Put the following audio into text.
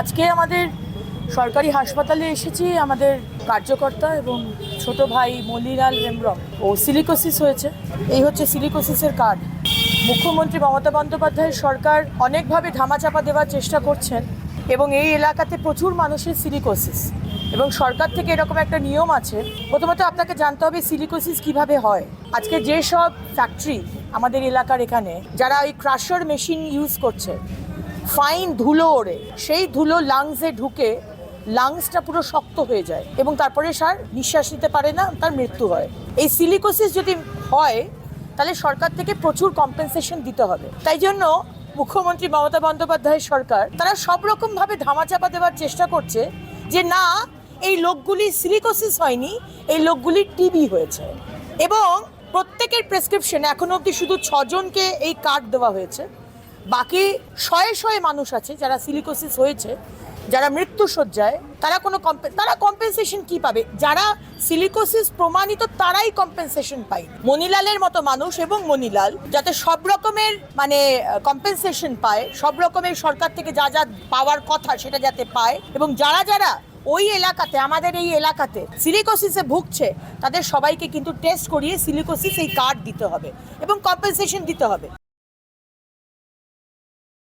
আজকে আমাদের সরকারি হাসপাতালে এসেছি আমাদের কার্যকর্তা এবং ছোট ভাই মনিলাল হেমব্রম। ও সিলিকোসিস হয়েছে। এই হচ্ছে সিলিকোসিসের কার্ড মুখ্যমন্ত্রী মমতা বন্দ্যোপাধ্যায়ের সরকার অনেকভাবে ধামাচাপা দেওয়ার চেষ্টা করছেন এবং এই এলাকাতে প্রচুর মানুষের সিলিকোসিস এবং সরকার থেকে এরকম একটা নিয়ম আছে। প্রথমত আপনাকে জানতে হবে সিলিকোসিস কীভাবে হয়। আজকে যেসব ফ্যাক্টরি আমাদের এলাকার এখানে, যারা ওই ক্রাশার মেশিন ইউজ করছে ফাইন ধুলো ওড়ে। সেই ধুলো লাংসে ঢুকে লাংসটা পুরো শক্ত হয়ে যায় এবং তারপরে সার নিঃশ্বাস নিতে পারে না, তার মৃত্যু হয়। এই সিলিকোসিস যদি হয়, তাহলে সরকার থেকে প্রচুর কম্পেনসেশন দিতে হবে। তাই জন্য মুখ্যমন্ত্রী মমতা বন্দ্যোপাধ্যায়ের সরকার, তারা সব রকমভাবে ধামাচাপা দেওয়ার চেষ্টা করছে যে না, এই লোকগুলি সিলিকোসিস হয়নি, এই লোকগুলির টিবি হয়েছে। এবং প্রত্যেকের প্রেসক্রিপশন এখনও অবধি শুধু ছজনকে এই কার্ড দেওয়া হয়েছে। বাকি শয়ে শয়ে মানুষ আছে যারা সিলিকোসিস হয়েছে, যারা মৃত্যু সজ্জায় তারা কোনো তারা কম্পেনসেশন কি পাবে? যারা সিলিকোসিস প্রমাণিত, তারাই কম্পেনসেশন পায়। মনিলালের মতো মানুষ এবং মনিলাল যাতে সব রকমের মানে কম্পেনসেশন পায়, সব রকমের সরকার থেকে যা যা পাওয়ার কথা সেটা যাতে পায় এবং যারা যারা ওই এলাকাতে, আমাদের এই এলাকাতে সিলিকোসিসে ভুগছে, তাদের সবাইকে কিন্তু টেস্ট করিয়ে সিলিকোসিস এই কার্ড দিতে হবে এবং কম্পেনসেশন দিতে হবে।